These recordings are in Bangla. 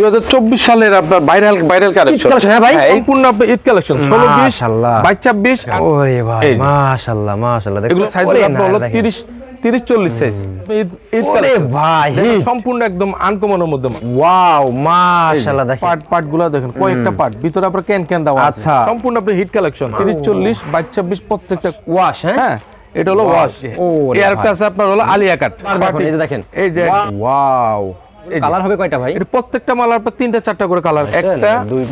দুই হাজার চব্বিশ সালের আপনার ভাইরাল ভাইরাল কালেকশন হ্যাঁ ভাই? সম্পূর্ণ আপনার ঈদ কালেকশন ষোলো বিশ। বাইশ ছাব্বিশ ওরে ভাই এই যে। মাশাআল্লাহ মাশাআল্লাহ এগুলো সাইজ হলো। তিরিশ তিরিশ চল্লিশ সাইজ ভাই। সম্পূর্ণ একদম আনকমনের মধ্যে ওয়াও মাশাআল্লাহ দেখেন। পার্ট পার্টগুলো দেখেন কয়েকটা পার্ট ভিতরে আপনার ক্যান ক্যান আছে। আচ্ছা। সম্পূর্ণ আপনার হিট কালেকশন তিরিশ চল্লিশ বাইশ ছাব্বিশ প্রত্যেকটা ওয়াশ হ্যাঁ? হ্যাঁ এটা হলো ওয়াশ ও রে এর ভাই। আপনার হলো আলিয়া কাট এই যে দেখেন। এই যে ওয়াও এই কালার হবে কয়টা ভাই? এটা প্রত্যেকটা মালার পর তিনটা চারটা করে কালার একটা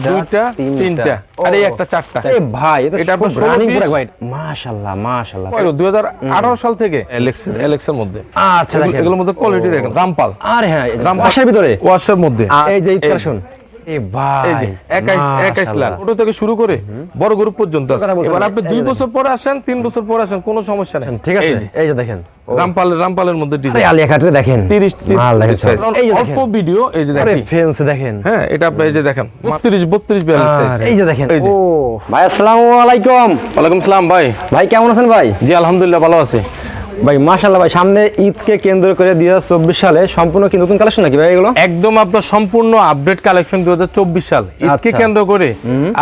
দুইটা, তিনটা। আর এই একটা চারটা। এ ভাই এটা আপনার 16 পুরো ভাই মাশাআল্লাহ মাশাআল্লাহ। দুই হাজার আঠারো সাল থেকে? এলেক্স এলেক্সের মধ্যে। আচ্ছা দেখেন। এগুলোর মধ্যে কোয়ালিটি দেখেন রামপাল। আর হ্যাঁ রামপাশের ভিতরে? ওয়াশের মধ্যে। এই যে কালেকশন। এ ভাই এই যে একাইশ একাইশ লাখ মাশাআল্লাহ। ছোট থেকে শুরু করে বড় গ্রুপ পর্যন্ত আছে। কথা বলছেন এবার আপনি দুই বছর পরে আসেন তিন বছর পরে আসেন কোনো সমস্যা নেই। ঠিক আছে। এই যে, দেখেন। রামপাল রামপালের মধ্যে ডিজাইন আলিয়া কাটরে দেখেন। তিরিশ মাল দেখেন size। এই যে অল্প ভিডিও এই যে দেখেন। ফেন্স দেখেন। হ্যাঁ এটা আপনি এই যে দেখেন। এই যে দেখেন। ও। ভাই আসসালামু আলাইকুম। ওয়ালাইকুম সালাম ভাই। ভাই কেমন আছেন ভাই? জি আলহামদুলিল্লাহ ভালো আছে। ভাই মাশাআল্লাহ ভাই সামনে ঈদকে কেন্দ্র করে দুই চব্বিশ সালে সম্পূর্ণ কি নতুন কালেকশন নাকি ভাই এগুলো? একদম আপনার সম্পূর্ণ আপডেট কালেকশন দুই হাজার চব্বিশ সাল। ঈদকে আচ্ছা। কেন্দ্র করে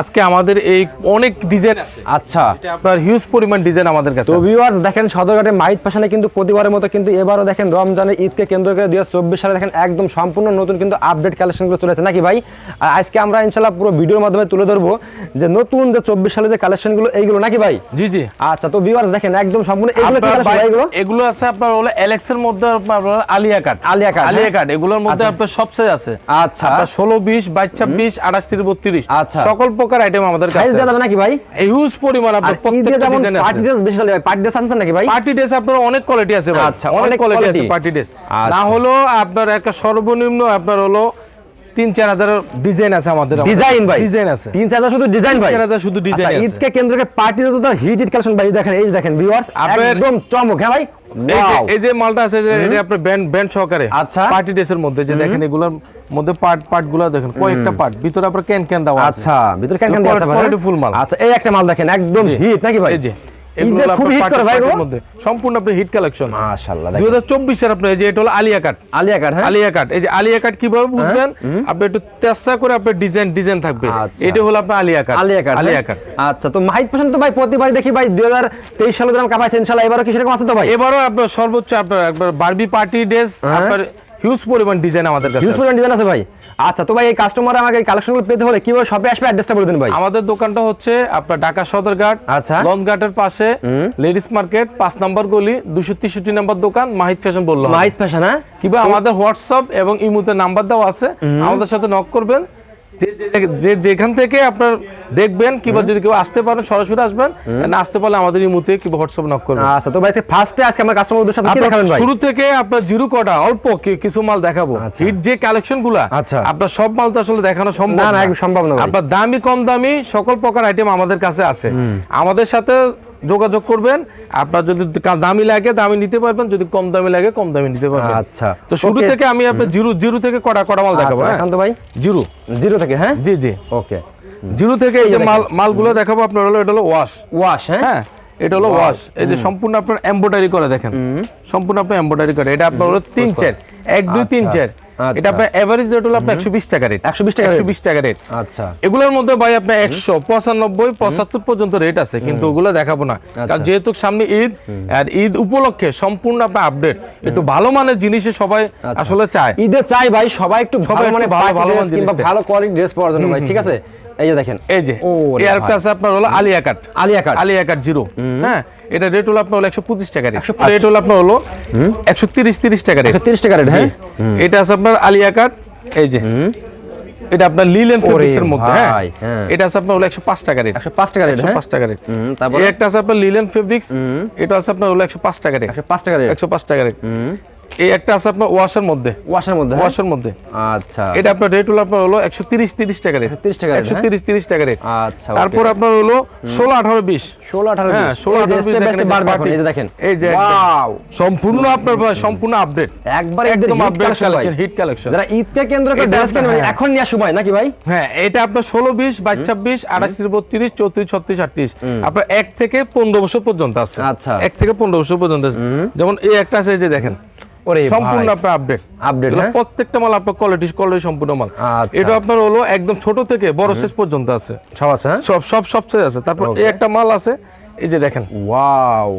আজকে আমাদের এই অনেক ডিজাইন আছে। আচ্ছা। আপনার হিউজ পরিমাণ ডিজাইন আমাদের কাছে তো ভিউয়ার্স দেখেন সদরঘাটে মাইট ফ্যাশনে কিন্তু প্রতিবারের মতো কিন্তু এবারও দেখেন রমজানের ঈদকে কেন্দ্র করে দুই সালে দেখেন একদম সম্পূর্ণ নতুন কিন্তু আপডেট কালেকশনগুলো চলেছে। নাকি ভাই? আর আজকে আমরা ইনশাল্লাহ পুরো ভিডিওর মাধ্যমে তুলে ধরবো যে নতুন যে চব্বিশ সালে যে কালেকশনগুলো এইগুলো নাকি ভাই? জি জি। আচ্ছা তো ভিউয়ার্স দেখেন একদম সম্পূর্ণ এইগুলো এগুলো আছে আপনার হলো এলেক্স এর মধ্যে আপনার আলিয়া কাট আলিয়া কাট, আলিয়া? কাট এগুলোর মধ্যে আচ্ছা। আপনার সব সাইজ আছে। আচ্ছা। আপনার ষোলো বিশ বাইশ ছাব্বিশ আঠাশ তিরিশ বত্রিশ। আচ্ছা। সকল প্রকার আইটেম আমাদের সাইজ কাছে দেওয়া যাবে নাকি ভাই? হিউজ পরিমাণ আপনার প্রত্যেকটা ডিজাইন পার্টি আছে। ড্রেস বেশি ভাই? পার্টি ড্রেস আনছেন নাকি ভাই? পার্টি ড্রেস আপনার অনেক কোয়ালিটি আছে ভাই। আচ্ছা, অনেক কোয়ালিটি আছে পার্টি ড্রেস আচ্ছা। না হলো আপনার একটা সর্বনিম্ন আপনার হলো তিন চার হাজার ডিজাইন আছে আমাদের ডিজাইন ভাই। ডিজাইন আছে। তিন চার শুধু ডিজাইন ভাই চার হাজার শুধু design আচ্ছা, ঈদকে কেন্দ্র করে পার্টি তো হিট হিট কালেকশন ভাই দেখেন এই দেখেন ভিউয়ার্স একদম চমক হ্যাঁ ভাই? এই যে- মালটা আছে এটা আপনার ব্যান্ড ব্যান্ড সহকারে। আচ্ছা। পার্টি ড্রেসের মধ্যে যে দেখেন এগুলোর মধ্যে পার্ট পার্টগুলো দেখেন কয়েকটা পার্ট ভিতরে আপনার ক্যান ক্যান দেওয়া আচ্ছা ভিতরে কেন কেন এগুলো আছে ভাই মাল। আচ্ছা এই একটা মাল দেখেন একদম হিট নাকি ভাই? এই যে। এগুলো খুব হিট করে ভাই party এগুলো? র মধ্যে। সম্পূর্ণ আপনার হিট কালেকশন মাশাআল্লাহ দুই দেখেন হাজার চব্বিশ এর আপনার এই যে এটা হলো আলিয়া কাট আলিয়া কাট হ্যাঁ? আলিয়া কাট এই যে আলিয়া কাট কীভাবে বুঝবেন আপনি একটু চেষ্টা করে আপনার ডিজাইন ডিজাইন থাকবে। আচ্ছা। এটা হলো আপনার আলিয়া কাট আলিয়া কাট আলিয়া হ্যাঁ? কাট আচ্ছা তো মাহিত পছন্দ ভাই প্রতিবার দেখি ভাই দুই হাজার তেইশ সালে কাপাইছে কি সেরকম আছে তো ভাই? আপনার সর্বোচ্চ আপনার একবার বারবি পার্টি ড্রেস হ্যাঁ। আপনার হিউজ পরিমাণ ডিজাইন আমাদের কাছে হিউজ পরিমাণ ডিজাইন আছে ভাই। আচ্ছা তো ভাই এই কাস্টমার আমাকে এই কালেকশনগুলো পেতে হলে কীভাবে শপে আসবে অ্যাড্রেসটা বলে দিন ভাই? আমাদের দোকানটা হচ্ছে আপনার ঢাকা সদরঘাট আচ্ছা। লঞ্চ ঘাটের পাশে লেডিস মার্কেট পাঁচ নম্বর গলি দুশো তেষট্টি নম্বর দোকান মাহিত ফ্যাশন বলল মাহিত ফ্যাশন হ্যাঁ? কিংবা আমাদের হোয়াটসঅ্যাপ এবং ইমুতে নাম্বার দেওয়া আছে। আমাদের সাথে নক করবেন। যে যে- যে যেখান থেকে আপনার দেখবেন কিংবা যদি কেউ আসতে পারেন সরাসরি আসবেন না আসতে পারলে আমাদের এই ইমুতে কিংবা হোয়াটসঅ্যাপ নক করবেন। আচ্ছা তো ভাই ফার্স্টে আজকে আমার কাস্টমারদের সাথে কি দেখাবেন ভাই? শুরু থেকে আপনার জিরো কটা অল্প কিছু মাল দেখাবো। আচ্ছা। হিট যে কালেকশনগুলা আচ্ছা। আপনার সব মাল তো আসলে দেখানো সম্ভব না, না, সম্ভব না আপনার দামি কম দামি সকল প্রকার আইটেম আমাদের কাছে আছে। আমাদের সাথে যোগাযোগ করবেন। আপনার যদি দামি লাগে দামি নিতে পারবেন। যদি কম দামি লাগে কম দামি নিতে পারবেন। আচ্ছা। তো শুরু থেকে আমি আপনার জিরো জিরো থেকে কটা কটা মাল দেখাবো আচ্ছা হ্যাঁ? এখন তো ভাই। জিরো। জিরো থেকে হ্যাঁ? জি জি। ওকে জিরো থেকে এই যে মাল মালগুলো দেখাবো আপনার হলো এটা হলো ওয়াশ ওয়াশ হ্যাঁ? হ্যাঁ এটা হলো ওয়াশ এই যে সম্পূর্ণ আপনার এমব্রয়ডারি করে দেখেন। সম্পূর্ণ আপনার এমব্রয়ডারি করে। এটা আপনার হলো তিন চার এক দুই তিন চার আচ্ছা। এটা আপনার এভারেজ রেট হলো আপনার একশো বিশ টাকা রেট 120 টাকা একশো বিশ টাকা রেট আচ্ছা। এগুলোর মধ্যে ভাই আপনার একশো পঁচানব্বই পঁচাত্তর পর্যন্ত রেট আছে কিন্তু ওগুলো দেখাবো না। আচ্ছা। কারণ যেহেতু সামনে ঈদ আর ঈদ উপলক্ষে সম্পূর্ণ আপনার আপডেট একটু ভালো মানের জিনিসে সবাই আসলে চায়। ঈদে চাই ভাই সবাই একটু সবাই ভালো মানে ভালো- ভালো ভালো কোয়ালিটি ড্রেস পাওয়ার জন্য ভাই ঠিক আছে? এই যে দেখেন। এই যে এই আরেকটা আছে আপনার হলো Alia cut Alia cut Alia cut zero. হ্যাঁ এটা রেট হলো আপনার হলো একশো পঁচিশ টাকা রেট রেট হলো আপনার হলো একশো তিরিশ তিরিশ টাকা রেট 30 টাকা রেট হ্যাঁ? এটা আছে আপনার আলিয়া কাট এই যে। এটা আপনার লিলেন ওরে ফেব্রিক্স এর মধ্যে হ্যাঁ? হ্যাঁ। এটা আছে আপনার হলো একশো পাঁচ টাকা রেট 105 টাকা রেট একশো হ্যাঁ? পাঁচ টাকা রেট তারপর? একটা আছে আপনার লিলেন ফেব্রিক্স এটা আছে আপনার হলো একশো পাঁচ টাকা রেট 105 টাকা রেট একশো পাঁচ টাকা রেট এই একটা আছে আপনার ওয়াশের মধ্যে। ওয়াশের মধ্যে হ্যাঁ? ওয়াশের মধ্যে। আচ্ছা। এটা আপনার রেট হলো আপনার হলো একশো তিরিশ তিরিশ টাকা রেট 130 টাকা rate, একশো হ্যাঁ? তিরিশ তিরিশ টাকা রেট আচ্ছা তারপর আপনার হলো ষোলো আঠারো বিশ। 16 18 হ্যাঁ, 16, 18 স্টেপ বাই স্টেপ বারবার এই যে দেখেন। এই যে ওয়াও সম্পূর্ণ আপনার সম্পূর্ণ আপডেট একবার একদম একদম update update collection hit collection যারা ঈদকে কেন্দ্র করে ড্রেস আপনার- হ্যাঁ। এখন নেওয়ার সময় নাকি ভাই? হ্যাঁ এটা আপনার ষোলো বিশ বাইশ ছাব্বিশ আঠাশ বত্রিশ চৌত্রিশ ছত্রিশ আটত্রিশ। আপনার এক থেকে পনেরো বছর পর্যন্ত আছে। আচ্ছা। এক থেকে পনেরো বছর পর্যন্ত আছে। যেমন এই একটা আছে এই যে দেখেন। সম্পূর্ণ আপনার আপডেট Update, হ্যাঁ? প্রত্যেকটা মাল আপনার কোয়ালিটি কোয়ালিটি সম্পূর্ণ মাল। আচ্ছা। এটা আপনার হলো একদম ছোট থেকে বড় সাইজ পর্যন্ত আছে। সব আছে হ্যাঁ? সব সব সব আছে। তারপর এই একটা মাল আছে এই যে দেখেন। ওয়াও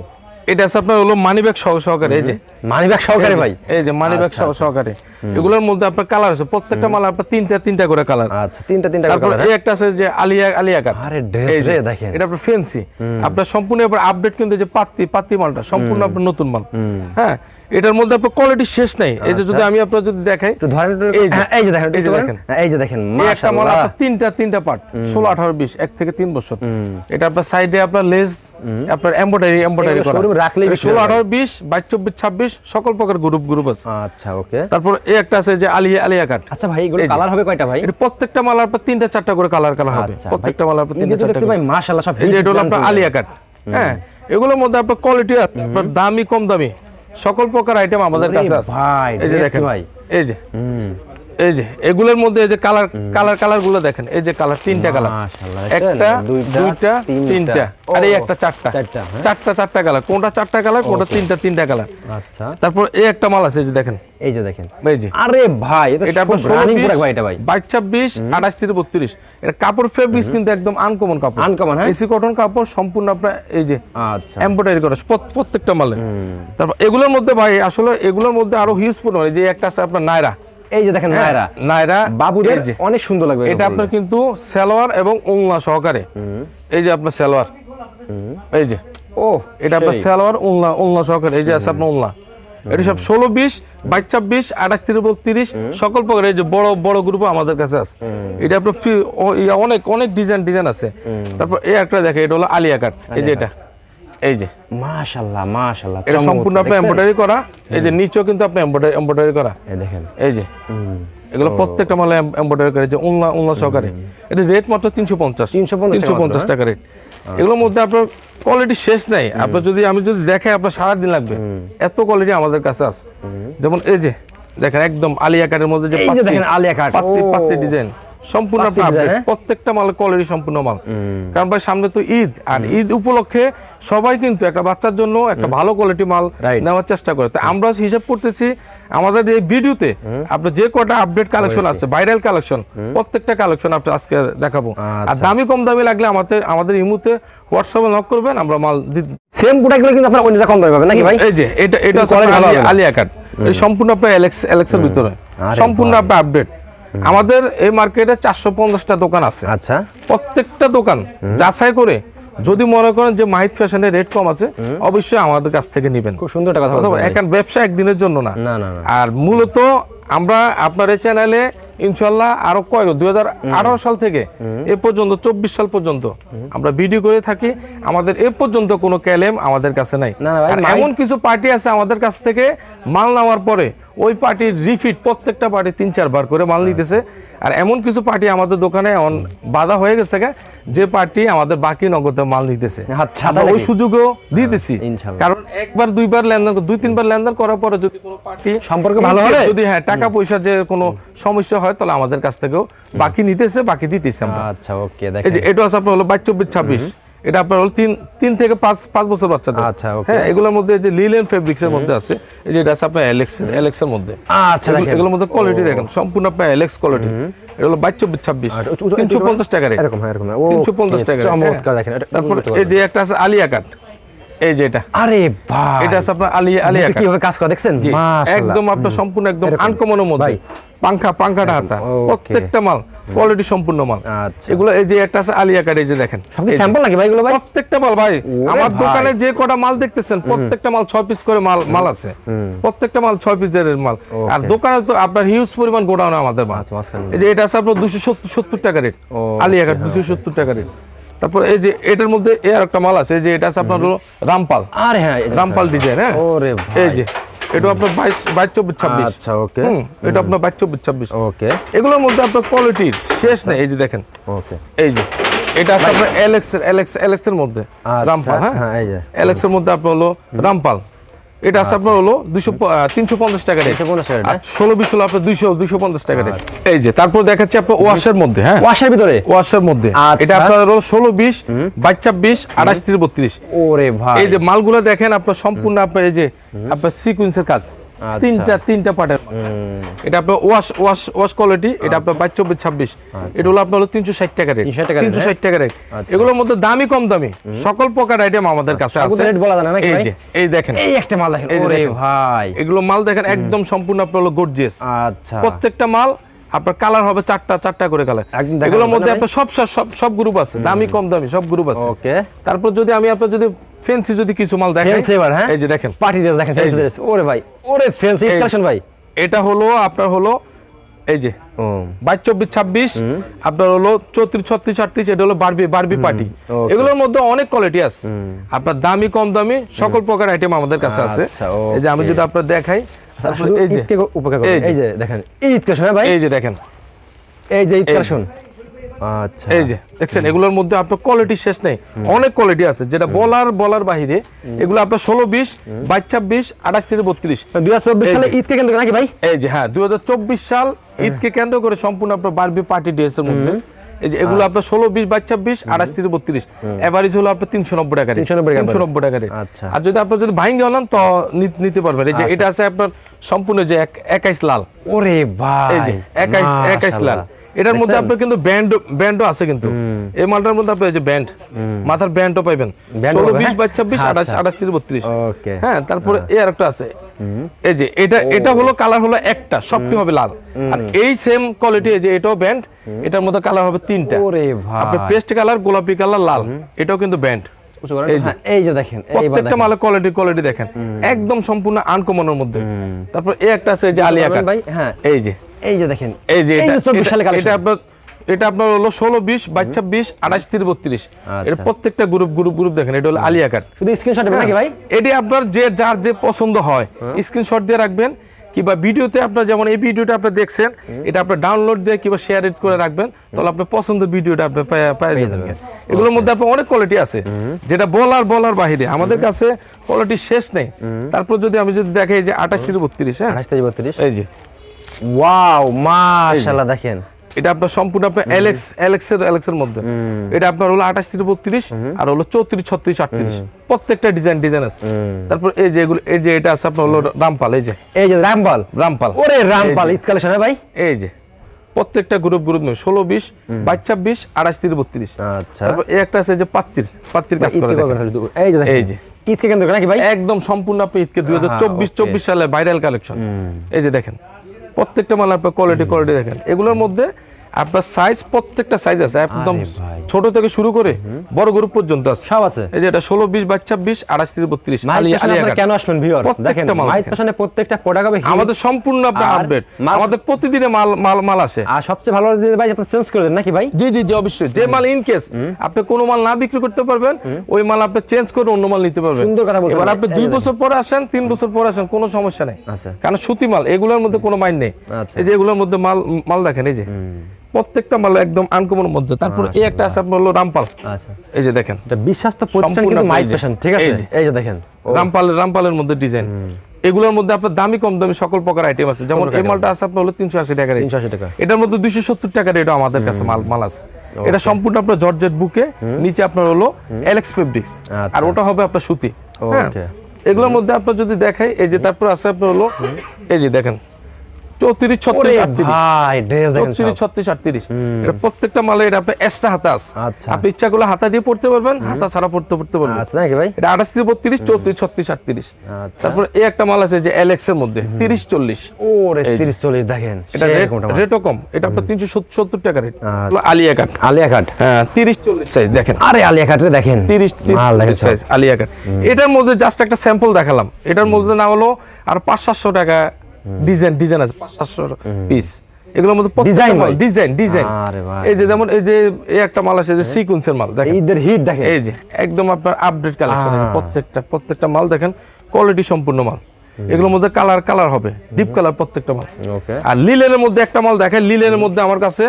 এটা আছে আপনার হলো মানি ব্যাগ সহ সহকারে এই যে। মানি ব্যাগ সহকারে ভাই? এই যে মানি ব্যাগ সহ সহকারে। এগুলোর মধ্যে আপনার কালার আছে। প্রত্যেকটা মাল আপনার তিনটা তিনটা করে কালার আচ্ছা তিনটা কালার এই একটা আছে যে আলিয়া আলিয়া কাট আরে dress রে দেখেন। এটা আপনার ফেন্সি আপনার সম্পূর্ণ আপনার আপডেট কিন্তু যে পাত্তি পাত্তি মালটা সম্পূর্ণ আপনার নতুন মাল। হ্যাঁ? এটার মধ্যে আপনার কোয়ালিটি শেষ নাই। এই যে যদি আমি আপনার যদি দেখাই একটু ধরেন এই যে, দেখেন এই যে দেখেন। এই যে দেখেন একটা মাল আপনার তিনটা তিনটা পার্ট ষোলো আঠারো বিশ এক থেকে তিন বছর। এটা আপনার সাইডে আপনার লেস আপনার এম্বয়ডারি এম্বয়ডারি করা। বিক্রি ষোলো। আঠারো বিশ বাইশ চব্বিশ ছাব্বিশ সকল প্রকার গ্রুপ গ্রুপ আছে। আচ্ছা ওকে তারপর এই একটা আছে যে আলিয়া আলিয়া কাট আচ্ছা ভাই এগুলো কালার হবে কয়টা ভাই? এটা প্রত্যেকটা মাল আপনার তিনটা চারটা করে কালার কালার হবে। আচ্ছা প্রত্যেকটা মাল আপনার ভাই তিনটা চারটা। ভাই মাশাআল্লাহ সব এটা হলো আপনার আলিয়া কাট হ্যাঁ এগুলোর মধ্যে আপনার কোয়ালিটি আছে আপনার দামি কম দামি। সকল প্রকার আইটেম আমাদের কাছে আছে। ভাই, এই যে দেখেন ভাই। এই যে। হুম। এই যে এগুলোর মধ্যে এই যে কালার কালার কালারগুলো দেখেন এই যে কালার তিনটা কালার একটা দুইটা, তিনটা। আর এই একটা চারটা। চারটা, হ্যাঁ। চারটা কালার কোনটা চারটা কালার কোনটা তিনটা তিনটা কালার আচ্ছা। তারপর এই একটা মাল আছে এই যে দেখেন। এই যে দেখেন। এই যে। আরে ভাই এটা আপনার ভাই এটা থেকে বত্রিশ। এটা কাপড় ফেব্রিক্স কিন্তু একদম আনকমন কাপড়। Uncommon, হ্যাঁ? এসি কটন কাপড় সম্পূর্ণ আপনার এই যে আচ্ছা। এমব্রয়ডারি করা প্রত্যেকটা মালে তারপর এগুলোর মধ্যে ভাই আসলে এগুলোর মধ্যে আরও হিউজ পরিমাণ। এই যে একটা আছে আপনার নায়রা। এই যে দেখেন নায়রা। নায়রা বাবুদের অনেক সুন্দর লাগবে এটা আপনার কিন্তু সালোয়ার এবং ওংলা সহকারে। এই যে আপনার সালোয়ার। এই যে। ও এটা আপনার সালোয়ার ওংলা ওংলা সহকারে। এই যে আছে আপনার ওংলা এটা সব ষোলো বিশ বাইশ ছাব্বিশ আঠাশ তিরিশ বত্রিশ সকল প্রকার। এই যে বড় বড় গ্রুপ আমাদের কাছে আছে। এটা আপনার অনেক অনেক ডিজাইন ডিজাইন আছে। তারপর এই একটা দেখে এটা হলো আলিয়া কাট এই যে এটা। এই যে। মাশাআল্লাহ মাশাআল্লাহ এটা সম্পূর্ণ আপনার এমব্রয়ডারি করা এই যে নিচেও কিন্তু আপনার এমব্রয়ডারি এমব্রয়ডারি করা। এই দেখেন। এই যে। এগুলো প্রত্যেকটা মালে এমব্রয়ডারি করে যে উনলা উনলা সহকারে। এটা রেট মাত্র তিনশো পঞ্চাশ। 350 তিনশো পঞ্চাশ টাকা রেট এগুলোর মধ্যে আপনার কোয়ালিটি শেষ নাই। আপনার যদি আমি যদি দেখাই আপনার সারাদিন লাগবে। এত কোয়ালিটি আমাদের কাছে আছে। যেমন এই যে দেখেন একদম আলিয়া কাটের মধ্যে যে এই যে দেখেন আলিয়া কাট, পাত্তি ও। ডিজাইন সম্পূর্ণ। হ্যাঁ? প্রত্যেকটা মালের কোয়ালিটি সম্পূর্ণ মাল। কারণ ভাই সামনে তো ঈদ আর ঈদ উপলক্ষে সবাই কিন্তু একটা বাচ্চার জন্য একটা ভালো কোয়ালিটি মাল নেওয়ার চেষ্টা করে। তো আমরা হিসাব করতেছি আমাদের এই ভিডিওতে আপনার যে কটা আপডেট কালেকশন আছে ভাইরাল কালেকশন প্রত্যেকটা কালেকশন আপনি আজকে দেখাবো। আর আচ্ছা। দামি কম দামি লাগলে আমাদের আমাদের ইমুতে হোয়াটসঅ্যাপে নক করবেন আমরা মাল সেম প্রোডাক্টগুলো কিন্তু আপনারা অন্য কম দামে পাবেন নাকি ভাই? এই যে এটা এটা আলিয়া- কাট এই সম্পূর্ণ আপনার এলেক্স এলেক্সের ভিতরে। সম্পূর্ণ আপনার আপডেট আমাদের এই মার্কেটে চারশো পঞ্চাশটা দোকান আছে। আচ্ছা। প্রত্যেকটা দোকান যাচাই করে যদি মনে করেন যে মাহিত ফ্যাশনের রেট কম আছে অবশ্যই আমাদের কাছ থেকে নেবেন। খুব সুন্দর একটা কথা ভাই। ব্যবসা একদিনের জন্য না। আর মূলত আমরা আপনার এই চ্যানেলে ইনশাল্লাহ আরও কয় দুই সাল থেকে এ পর্যন্ত চব্বিশ সাল পর্যন্ত আমরা ভিডিও করে থাকি। আমাদের এ পর্যন্ত কোনো ক্যালেম আমাদের কাছে নাই। এমন কিছু পার্টি আছে আমাদের কাছ থেকে মাল নেওয়ার পরে ওই পার্টির রিফিট প্রত্যেকটা পার্টি তিন চারবার করে মাল নিতেছে। আর এমন কিছু পার্টি আমাদের দোকানে এমন বাধা হয়ে গেছে গে, যে পার্টি আমাদের বাকি নগদে মাল নিতেছে। আচ্ছা, ওই সুযোগও দিতেছি। ইনশাল্লাহ। কারণ একবার দুইবার লেনদেন দুই তিনবার লেনদেন করার পরে যদি কোনো পার্টি সম্পর্ক ভালো হলে? যদি হ্যাঁ টাকা পয়সা যে কোনো সমস্যা হয় তাহলে আমাদের কাছ থেকেও বাকি নিতেছে বাকি দিতেছে আমরা। আচ্ছা ওকে এই যে এটা আছে আপনার হলো বাইশ চব্বিশ ছাব্বিশ। এটা আপনার হলো তিন তিন থেকে পাঁচ পাঁচ বছর বাচ্চাদের। আচ্ছা. হ্যাঁ এগুলোর মধ্যে যে লিলেন ফেব্রিক্স এর মধ্যে আছে এই যে এটা আছে আপনার এলেক্স এলেক্স এর মধ্যে। আচ্ছা দেখেন। এগুলোর মধ্যে কোয়ালিটি দেখেন সম্পূর্ণ আপনার এলেক্স কোয়ালিটি এটা হলো বাইশ চব্বিশ ছাব্বিশ। তিনশো পঞ্চাশ টাকা এরকম হ্যাঁ এরকম তিনশো পঞ্চাশ টাকা চমৎকার হ্যাঁ। দেখেন তারপর এই যে একটা আছে আলিয়া কাট। এই যে এটা। আরে ভাই। এটা আছে আপনার আলিয়া আলিয়া দেখি কীভাবে কাজ করে দেখছেন? একদম আপনার সম্পূর্ণ একদম। আনকমনের মধ্যে। পাংখা পাংখাটা হাতা। প্রত্যেকটা মাল কোয়ালিটি সম্পূর্ণ মাল। আচ্ছা। এগুলো এই যে একটা আছে আলিয়া এই যে দেখেন। স্যাম্পল নাকি ভাই এগুলো ভাই? প্রত্যেকটা মাল ভাই। আমার দোকানে যে কটা মাল দেখতেছেন প্রত্যেকটা মাল ছয় পিস করে মাল মাল আছে। প্রত্যেকটা মাল ছয় পিসের মাল। আর দোকানে তো আপনার হিউজ পরিমাণ গোডাউনে আমাদের মাল। আচ্ছা, এই যে এটা আছে আপনার দুশো সত্তর সত্তর টাকা রেট আলিয়া দুশো সত্তর টাকা রেট তারপর এই যে এটার মধ্যে এ আর একটা মাল আছে যে এটা আছে আপনার হলো রামপাল। আর হ্যাঁ রামপাল ডিজাইন হ্যাঁ? ওরে এই যে এটা আপনার বাইশ বাইশ চব্বিশ ছাব্বিশ। আচ্ছা ওকে। এটা আপনার বাইশ চব্বিশ ছাব্বিশ। ওকে। এগুলোর মধ্যে আপনার কোয়ালিটির শেষ নেই এই যে দেখেন। ওকে। এই যে এটা আছে আপনার এলেক্স এলেক্স এলেক্স এর মধ্যে রামপাল হ্যাঁ? হ্যাঁ এই যে। এলেক্স এর মধ্যে আপনার হলো রামপাল। এটা আছে আপনার হলো দুশো তিনশো পঞ্চাশ টাকা রেট 350 টাকা ষোলো বিশ হলো আপনার দুইশো দুইশো পঞ্চাশ টাকা রেট এই যে তারপর দেখাচ্ছি আপনার ওয়াশের মধ্যে হ্যাঁ। ওয়াশের ভিতরে? ওয়াশের মধ্যে। আচ্ছা। এটা আপনার হলো ষোলো বিশ বাইশ ছাব্বিশ আঠাশ তিরিশ বত্রিশ। ওরে ভাই। এই যে মালগুলো দেখেন আপনার সম্পূর্ণ আপনার এই যে আপনার সিকুয়েন্সের কাজ। আচ্ছা। তিনটা তিনটা পার্টের এটা আপনার ওয়াশ ওয়াশ ওয়াশ কোয়ালিটি এটা আপনার বাইশ চব্বিশ ছাব্বিশ। এটা হলো আপনার হলো তিনশো ষাট টাকা রেট 360 টাকা তিনশো হ্যাঁ? ষাট টাকা রেট আচ্ছা। এগুলোর মধ্যে দামি কম দামি সকল প্রকার আইটেম আমাদের কাছে আছে। রেট বলা যায় না এই যে এই দেখেন। এই একটা মাল দেখেন ওরে ভাই। এগুলো মাল দেখেন একদম সম্পূর্ণ আপনার হলো গর্জিয়াস আচ্ছা। প্রত্যেকটা মাল আপনার কালার হবে চারটা চারটা করে কালার এগুলোর মধ্যে আপনার সব সব সব- গ্রুপ আছে। দামি কম দামি সব গ্রুপ আছে। ওকে। তারপর যদি আমি আপনার যদি ফেন্সি যদি কিছু মাল দেখাই ফেন্সি এবার হ্যাঁ? এই যে দেখেন। পার্টি ড্রেস দেখেন ফেন্সি ড্রেস ওরে ভাই ওরে ফেন্সি কালেকশন ভাই। এটা হলো আপনার হলো এই যে। বাইশ চব্বিশ ছাব্বিশ। আপনার হলো চৌত্রিশ ছত্রিশ আটত্রিশ এটা হলো বারবি বারবি পার্টি এগুলোর মধ্যে অনেক কোয়ালিটি আছে। আপনার দামি কম দামি সকল প্রকার আইটেম আমাদের কাছে আছে। আচ্ছা, এই যে আমি যদি আপনার দেখাই এই যে উপকার করে এই যে। দেখেন ঈদ কালেকশন ভাই? এই যে দেখেন। এই যে ঈদ এই আচ্ছা। এই যে দেখছেন এগুলোর মধ্যে আপনার কোয়ালিটি শেষ নেই। অনেক কোয়ালিটি আছে যেটা বলার বলার বাহিরে। এগুলো আপনার ষোলো বিশ বাইশ ছাব্বিশ আঠাশ থেকে বত্রিশ। দুই হাজার চব্বিশ সালে ঈদকে কেন্দ্র নাকি ভাই? এই যে হ্যাঁ দুই হাজার চব্বিশ সাল ঈদকে কেন্দ্র করে সম্পূর্ণ আপনার বারবি পার্টি ড্রেসের মধ্যে। এই যে এগুলো আপনার ষোলো বিশ বাইশ ছাব্বিশ আঠাশ থেকে বত্রিশ। এভারেজ হলো আপনার তিনশো নব্বই টাকা তিনশো নব্বই টাকা আচ্ছা। আর যদি আপনার যদি ভাইঙ্গে হলেন তো নিতে পারবেন। এই যে এটা আছে আপনার সম্পূর্ণ যে এক- একাইশ লাল। ওরে ভাই। একাইশ একাইশ লাল। এটার মধ্যে আপনার কিন্তু ব্যান্ড ব্যান্ডও আছে কিন্তু। এই মালটার মধ্যে আপনি যে ব্যান্ড মাথার ব্যান্ডও পাইবেন। ষোলো বিশ হ্যাঁ? বাইশ ছাব্বিশ আঠাশ আচ্ছা। আঠাশ থেকে বত্রিশ। হ্যাঁ তারপরে এই আরেকটা আছে। এই যে এটা এটা হলো কালার হলো একটা সবটি হবে লাল। আর এই সেম কোয়ালিটি এই যে এটাও ব্যান্ড এটার মধ্যে কালার হবে তিনটা। ওরে ভাই। আপনার পেস্ট কালার গোলাপি কালার লাল এটাও কিন্তু ব্যান্ড। এই যে। হ্যাঁ, এই যে দেখেন প্রত্যেকটা মালের কোয়ালিটি কোয়ালিটি দেখেন। একদম সম্পূর্ণ আনকমনের মধ্যে। তারপর এই একটা আছে যে আলিয়া ভাই? হ্যাঁ। এই যে। এই যে দেখেন এই যে এটা আপনার এটা আপনার হলো ষোলো বিশ বাইশ ছাব্বিশ আঠাশ তিরিশ বত্রিশ। আচ্ছা। এটা প্রত্যেকটা গ্রুপ গ্রুপ গ্রুপ দেখেন এটা হলো আলিয়া কাট শুধু স্ক্রিনশট হ্যাঁ। নাকি ভাই? এটি আপনার যে যার যে পছন্দ হয় স্ক্রিনশট দিয়ে রাখবেন কিংবা ভিডিওতে আপনার যেমন এই ভিডিওটা আপনি দেখছেন এটা আপনার ডাউনলোড দিয়ে কিংবা শেয়ার এড করে রাখবেন তাহলে আপনার পছন্দের ভিডিওটা আপনি যাবেন। এগুলোর মধ্যে আপনার অনেক কোয়ালিটি আছে। যেটা বলার বলার বাহিরে। আমাদের কাছে কোয়ালিটি শেষ নেই। তারপর যদি আমি যদি দেখাই যে আঠাশ থেকে বত্রিশ হ্যাঁ? আঠাশ থেকে বত্রিশ। এই যে। ওয়াও মাশাআল্লাহ দেখেন। এটা আপনার সম্পূর্ণ আপনার এলেক্স মধ্যে। এটা আপনার হলো আঠাশ থেকে বত্রিশ আর হলো চৌত্রিশ ছত্রিশ আটত্রিশ। প্রত্যেকটা ডিজাইন ডিজাইন আছে। তারপর এই যে এগুলো এই যে এটা আছে আপনার হলো রামপাল এই যে। এই যে রামপাল। রামপাল। ওরে রামপাল এই যে, ঈদ কালেকশন ভাই? এই যে। প্রত্যেকটা গ্রুপ গ্রুপ ষোলো বিশ বাইশ ছাব্বিশ আঠাশ থেকে বত্রিশ। আচ্ছা। তারপর এই একটা আছে যে পাত্তির পাত্তির কাজ করে। এই যে এই যে। ঈদকে কেন্দ্র নাকি ভাই? একদম সম্পূর্ণ আপনি ঈদকে দুই হাজার চব্বিশ চব্বিশ সালে ভাইরাল কালেকশন এই যে দেখেন। প্রত্যেকটা মাল আপনার কোয়ালিটি কোয়ালিটি দেখেন। এগুলোর মধ্যে আপনার সাইজ প্রত্যেকটা সাইজ আছে। একদম ছোট থেকে শুরু করে বড় গ্রুপ পর্যন্ত আছে। সব আছে। এই যে এটা ষোলো বিশ বাইশ ছাব্বিশ আঠাশ থেকে বত্রিশ মাইক আলিয়া পেছনে আলিয়া আপনারা কেন আসবেন ভিউয়ার্স দেখেন মাইক পেছনে প্রত্যেকটা প্রোডাক্ট হবে আমাদের সম্পূর্ণ আপনার আপডেট আমাদের প্রতিদিনে মাল মাল মাল আসে। আর সবচেয়ে ভালো যে ভাই আপনি চেঞ্জ করে দেন নাকি ভাই? জি জি জি অবশ্যই। যে মাল ইন কেস আপনি কোনো মাল না বিক্রি করতে পারবেন ওই মাল আপনি চেঞ্জ করে অন্য মাল নিতে পারবেন। সুন্দর কথা বলছেন এবার আপনি দুই বছর পরে আসেন তিন বছর পরে আসেন কোনো সমস্যা নাই। আচ্ছা। কারণ সুতি মাল এগুলোর মধ্যে কোনো মাইন নেই। আচ্ছা। এই যে এগুলোর মধ্যে মাল মাল দেখেন এই যে। প্রত্যেকটা মাল একদম আনকমনের মধ্যে। তারপর এই একটা আছে আপনার হলো রামপাল। আচ্ছা। এই যে দেখেন। এটা বিশ্বাস্ত প্রতিষ্ঠান কিন্তু মাইক যে, পেশন ঠিক আছে? এই যে। দেখেন। রামপালের রামপালের মধ্যে ডিজাইন এগুলোর মধ্যে আপনার দামি কম দামি সকল প্রকার আইটেম আছে। যেমন এই মালটা আছে। আপনার হলো তিনশো আশি টাকা rate। 380 টাকা। এটার মধ্যে দুইশো সত্তর টাকা রেট আমাদের কাছে মাল মাল আছে। এটা সম্পূর্ণ আপনার জর্জেট বুকে নিচে আপনার হলো এলেক্স ফেব্রিক্স আচ্ছা। আর ওটা হবে আপনার সুতি। হ্যাঁ। এগুলোর মধ্যে আপনার যদি দেখাই এই যে তারপর আছে আপনার হলো এই যে দেখেন। চৌত্রিশ ছত্রিশ আটত্রিশ। ভাই ড্রেস দেখেন চৌত্রিশ ছত্রিশ আটত্রিশ। এটা প্রত্যেকটা মালে এটা আপনার এক্সট্রা হাতা আছে। আচ্ছা। আপনি ইচ্ছা করলে হাতা দিয়ে পড়তে পারবেন হাতা ছাড়া পড়তে পড়তে পারবেন। আচ্ছা নাকি ভাই? এটা আঠাশ থেকে বত্রিশ চৌত্রিশ ছত্রিশ আটত্রিশ। আচ্ছা। তারপর এই একটা মাল আছে যে এলেক্স এর মধ্যে তিরিশ চল্লিশ। ওরে এই যে। 30 40 দেখেন এটা সেই রেট কোনটা মাল। রেটও কম। এটা আপনার তিনশো সত্তর টাকা রেট। আলিয়া আলিয়া হ্যাঁ তিরিশ চল্লিশ সাইজ দেখেন। আরে আলিয়া দেখেন। তিরিশ। সাইজ আলিয়া এটার মধ্যে জাস্ট একটা স্যাম্পল দেখালাম। এটার মধ্যে না হলো আর পাঁচ সাতশো টাকা ডিজাইন ডিজাইন আছে পাঁচ সাতশো পিস এগুলোর মধ্যে ভাই? ডিজাইন ডিজাইন এই যে যেমন এই যে এই একটা মাল আছে যে সিকুয়েন্সের মাল দেখেন। ঈদের হিট দেখেন। এই যে একদম আপনার আপডেট কালেকশন। প্রত্যেকটা প্রত্যেকটা মাল দেখেন কোয়ালিটি সম্পূর্ণ মাল। এগুলোর মধ্যে কালার কালার হবে ডিপ কালার প্রত্যেকটা মাল। আর লিলেনের মধ্যে একটা মাল দেখেন লিলেনের মধ্যে আমার কাছে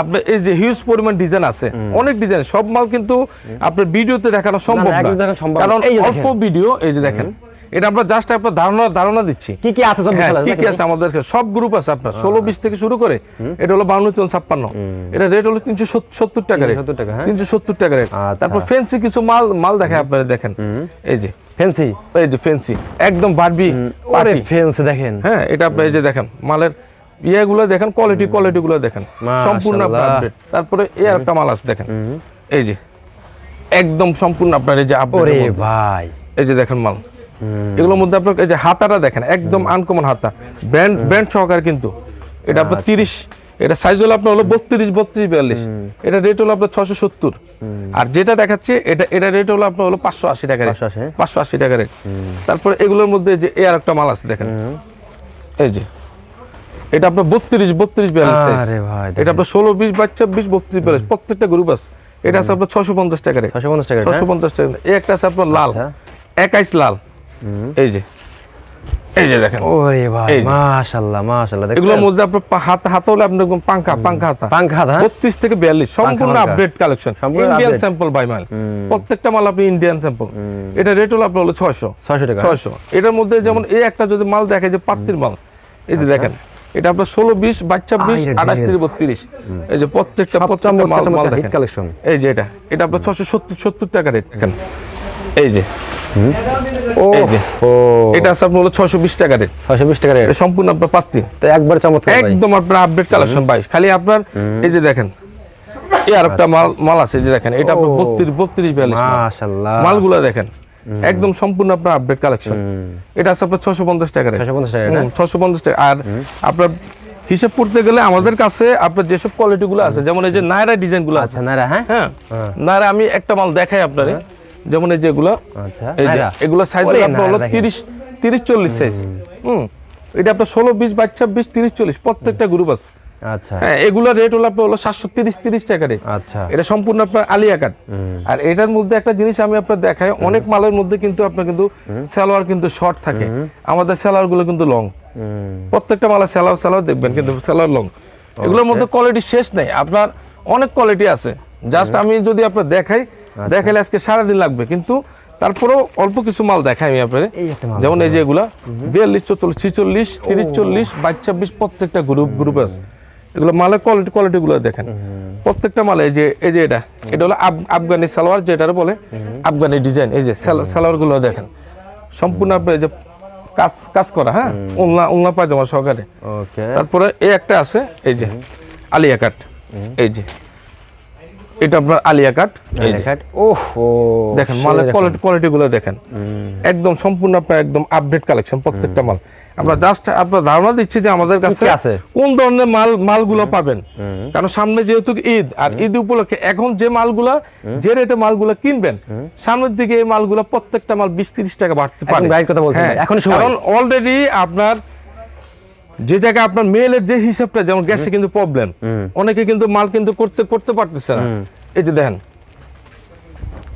আপনার এই যে হিউজ পরিমাণ ডিজাইন আছে অনেক ডিজাইন সব মাল কিন্তু আপনার ভিডিওতে দেখানো সম্ভব না। কারণ অল্প ভিডিও এই যে দেখেন। এটা আমরা জাস্ট আপনার ধারণা ধারণা দিচ্ছি। কি কি আছে হ্যাঁ কি কি আছে আমাদের সব গ্রুপ আছে আপনার। ষোলো বিশ থেকে শুরু করে এটা হলো বাউন্ন চুয়ান্ন ছাপ্পান্ন। এটা রেট হলো তিনশো সত্তর টাকা রেট টাকা, হ্যাঁ? তিনশো সত্তর টাকা রেট আচ্ছা। তারপর ফেন্সি কিছু মাল মাল দেখায় আপনারা দেখেন। এই যে। ফেন্সি এই যে ফেন্সি একদম বারবি আরে ফেন্সি দেখেন। হ্যাঁ এটা আপনি এই যে দেখেন মালের ইয়েগুলো দেখেন কোয়ালিটি কোয়ালিটি গুলো দেখেন। সম্পূর্ণ update। তারপরে এই একটা মাল আছে দেখেন। এই যে। একদম সম্পূর্ণ আপনার এই যে আপডেট ভাই। এই যে দেখেন মাল। এগুলোর মধ্যে আপনার এই যে হাতাটা দেখেন একদম আনকমন হাতা। ব্র্যান্ড ব্র্যান্ড সহকারে কিন্তু। এটা আপনার আচ্ছা। তিরিশ এটা সাইজ হলো আপনার হলো বত্রিশ বত্রিশ বিয়াল্লিশ। এটা রেট হলো আপনার ছশো সত্তর। আর যেটা দেখাচ্ছে এটা এটা রেট হলো আপনার হলো পাঁচশো আশি টাকা 580 পাঁচশো আশি। টাকা রেট তারপরে এগুলোর মধ্যে যে এ আর একটা মাল আছে দেখেন। এই যে এটা আপনার বত্রিশ বত্রিশ বিয়াল্লিশ সাইজ এটা আপনার ষোলো বিশ বাচ্চা বিশ বত্রিশ বিয়াল্লিশ প্রত্যেকটা গ্রুপ আছে। এটা আছে আপনার ছশো পঞ্চাশ টাকা রেট ছশো পঞ্চাশ টাকা ছশো পঞ্চাশ টাকা এই একটা আছে আপনার লাল। আচ্ছা। একাইশ লাল। এই যে। এই যে দেখেন। ওরে ভাই মাশাআল্লাহ মাশাআল্লাহ এগুলোর মধ্যে আপনার হাত হাতে হলে আপনার একদম পাঙ্খা পাঙ্খা হাতা। পাঙ্খা বত্রিশ থেকে বিয়াল্লিশ সম্পূর্ণ আপডেট কালেকশন ইন্ডিয়ান স্যাম্পল বাই মাল প্রত্যেকটা মাল আপনি ইন্ডিয়ান স্যাম্পল এটা রেট হলো আপনার হলো ছয়শো। ছয়শো টাকা। ছয়শো। এটার মধ্যে যেমন এই একটা যদি মাল দেখে যে পাত্তির মাল এই যে দেখেন এটা আপনার ষোলো বিশ বাচ্চা বিশ আঠাশ। থেকে বত্রিশ। এই যে প্রত্যেকটা প্রত্যেকটা মাল মাল কালেকশন এই যে এটা এটা আপনার ছশো সত্তর সত্তর টাকা রেট দেখেন এই যে। এটা আছে আপনার হলো ছশো বিশ টাকা রেট ছয়শো বিশ টাকা রেট সম্পূর্ণ আপনার পাত্তি। তো একবার চমৎকার একদম আপনার আপডেট কালেকশন বাইশ খালি আপনার এই যে দেখেন এই আর একটা মাল মাল আছে যে দেখেন এটা আপনার বত্রিশ বত্রিশ বিয়াল্লিশ মালগুলো দেখেন একদম সম্পূর্ণ আপনার আপডেট কালেকশন এটা আছে আপনার ছশো পঞ্চাশ টাকা রেট পঞ্চাশ টাকা ছশো পঞ্চাশ টাকা। আর আপনার হিসেব করতে গেলে আমাদের কাছে আপনার যেসব কোয়ালিটি গুলো আছে যেমন এই যে নায়রা ডিজাইনগুলো আছে আচ্ছা না রে, হ্যাঁ? হ্যাঁ নায়রা আমি একটা মাল দেখাই আপনারে। যেমন এই যেগুলো আচ্ছা। এই যে নাইরা। এগুলো সাইজ হলো তিরিশ তিরিশ চল্লিশ সাইজ হুম। এটা আপনার ষোলো বিশ বাচ্চা বিশ তিরিশ চল্লিশ প্রত্যেকটা গ্রুপ আছে। আচ্ছা। হ্যাঁ এগুলো রেট হলো আপনার হলো সাতশো তিরিশ তিরিশ টাকা রেট আচ্ছা। এটা সম্পূর্ণ আপনার আলিয়া কাট আর এটার মধ্যে একটা জিনিস আমি আপনার দেখাই অনেক মালের মধ্যে কিন্তু আপনার কিন্তু সালোয়ার কিন্তু শর্ট থাকে। আমাদের সালোয়ারগুলো কিন্তু লং প্রত্যেকটা মালের সালোয়ার সালোয়ার দেখবেন কিন্তু সালোয়ার লং এগুলোর মধ্যে কোয়ালিটি শেষ নেই। আপনার অনেক কোয়ালিটি আছে। জাস্ট আমি যদি আপনার দেখাই দেখাইলে আজকে সারাদিন লাগবে কিন্তু তারপরেও অল্প কিছু মাল দেখাই আমি আপনার। যেমন এই যে এগুলা বিয়াল্লিশ চৌচল্লিশ ছিচল্লিশ তিরিশ চল্লিশ বাইশ ছাব্বিশ প্রত্যেকটা গ্রুপ গ্রুপ আছে। এগুলো মালের কোয়ালিটি কোয়ালিটি গুলো দেখেন। প্রত্যেকটা মালে এই যে এই যে এটা এটা হলো আফ- আফগানি সালোয়ার যেটার বলে আফগানি ডিজাইন এই যে সালোয়ারগুলো দেখেন। সম্পূর্ণ আপনার যে কাজ কাজ করা হ্যাঁ? উল্লা উলনা পায়জামা সহকারে। ওকে। তারপরে এই একটা আছে এই যে আলিয়া কাট এই যে। এটা আপনার আলিয়া কাট ওহো দেখেন মালের কোয়ালিটি দেখেন। একদম সম্পূর্ণ আপনার একদম আপডেট কালেকশন প্রত্যেকটা মাল। আমরা জাস্ট আপনার ধারণা দিচ্ছি যে আমাদের কাছে আছে? কোন ধরনের মাল মালগুলো পাবেন। কারণ সামনে যেহেতু ঈদ আর ঈদ উপলক্ষে এখন যে মালগুলা যে রেটে মালগুলো কিনবেন সামনের দিকে এই মালগুলো প্রত্যেকটা মাল বিশ তিরিশ টাকা বাড়তে পারে। right কথা বলছেন। হ্যাঁ। কারণ অলরেডি আপনার যে জায়গায় আপনার মেলের যে হিসাবটা যেমন গ্যাসে কিন্তু প্রবলেম অনেকে কিন্তু মাল কিন্তু করতে করতে পারতেছে না। এই যে দেখেন।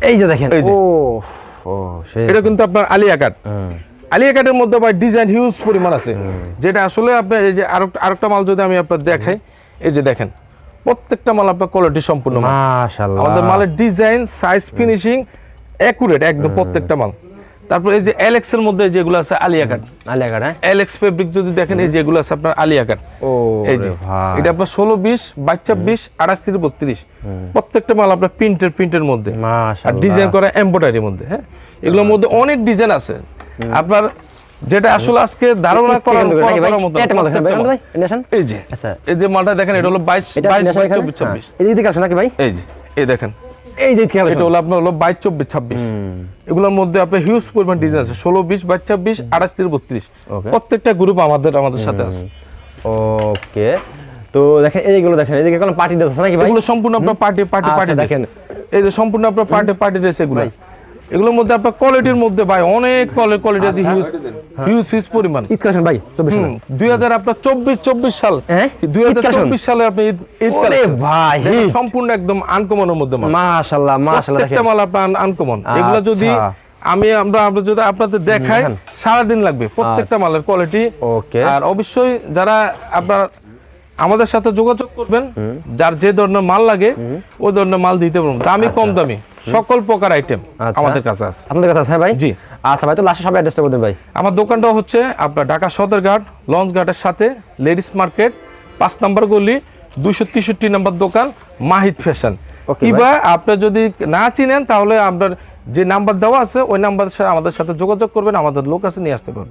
এই যে দেখেন ও এটা কিন্তু আপনার আলিয়া কাট আলিয়া কাটের মধ্যে ভাই ডিজাইন হিউজ পরিমাণ আছে। যেটা আসলে আপনার এই যে আরেকটা আরেকটা মাল যদি আমি আপনার দেখাই এই যে দেখেন প্রত্যেকটা মাল আপনার কোয়ালিটি সম্পূর্ণ। মাশাআল্লাহ। আমাদের মালের ডিজাইন সাইজ ফিনিশিং অ্যাকুরেট একদম প্রত্যেকটা মাল। তারপর এই যে এলএক্স এর মধ্যে যেগুলো আছে আলিয়া কাট আলিয়া কাট হ্যাঁ। এলএক্স ফেব্রিক যদি দেখেন এই যেগুলো আছে আপনার আলিয়া কাট ও এই যে এটা আপনার ষোলো বিশ বাচ্চা বিশ আঠাশ থেকে বত্রিশ। প্রত্যেকটা মাল আপনার প্রিন্টের প্রিন্টের মধ্যে। আর ডিজাইন করা এমব্রয়ডারির মধ্যে হ্যাঁ? এগুলোর মধ্যে অনেক ডিজাইন আছে। আপনার যেটা আসলে আজকে ধারণা করার মতো। এই যে আচ্ছা। এই যে মালটা দেখেন এটা হলো বাইশ বাইশ? চব্বিশ ছাব্বিশ। হ্যাঁ। এই দিকে আসো নাকি ভাই? এই যে এই দেখেন। এই যে এটা হলো আপনার হলো বাইশ চব্বিশ ছাব্বিশ। এগুলোর মধ্যে আপনার হিউজ পরিমাণ ডিজাইন আছে। ষোলো বিশ বাইশ ছাব্বিশ আঠাশ তিরিশ বত্রিশ। প্রত্যেকটা গ্রুপ আমাদের আমাদের সাথে আছে। ওকে তো দেখেন এইগুলো দেখেন এদিকে কোনো পার্টি ড্রেস আছে নাকি ভাই? এগুলো সম্পূর্ণ আপনার পার্টি পার্টি পার্টি দেখেন। দেখেন। এই যে সম্পূর্ণ আপনার পার্টি পার্টি ড্রেস এগুলো। এগুলোর মধ্যে আপনার কোয়ালিটির মধ্যে ভাই অনেক কোয়ালিটি আছে হিউজ হিউজ হিউজ পরিমাণ। ঈদ কালেকশন ভাই চব্বিশ হুম, দুই হাজার আপনার চব্বিশ চব্বিশ সাল। হ্যাঁ? দুই হাজার ঈদ collection? চব্বিশ সালে আপনি ঈদ ওরে ভাই, সম্পূর্ণ একদম আনকমনের মধ্যে মাশাআল্লাহ মাশাআল্লাহ দেখেন। মাল আপনার আনকমন এগুলো যদি আচ্ছা। আমি আমরা আমরা যদি আপনাদের দেখাই। সারাদিন লাগবে প্রত্যেকটা মালের কোয়ালিটি ওকে। আর অবশ্যই যারা আপনার আমাদের সাথে যোগাযোগ করবেন যার যে ধরনের মাল লাগে ওই ধরনের মাল দিতে পারব দামি কম দামি সকল প্রকার আইটেম আচ্ছা। আমাদের কাছে আছে। আপনাদের কাছে আছে হ্যাঁ ভাই? জি। আচ্ছা ভাই তো লাস্টে সবাই অ্যাড্রেসটা বলবেন ভাই। আমার দোকানটা হচ্ছে আপনার ঢাকা সদরঘাট লঞ্চ ঘাটের সাথে লেডিস মার্কেট পাঁচ নম্বর গলি দুইশো তেষট্টি নম্বর দোকান মাহিদ ফ্যাশন। কিবা আপনি যদি না চিনেন তাহলে আপনার যে নাম্বার দেওয়া আছে ওই নাম্বার আমাদের সাথে যোগাযোগ করবেন আমাদের লোক আছে নিয়ে আসতে পারব।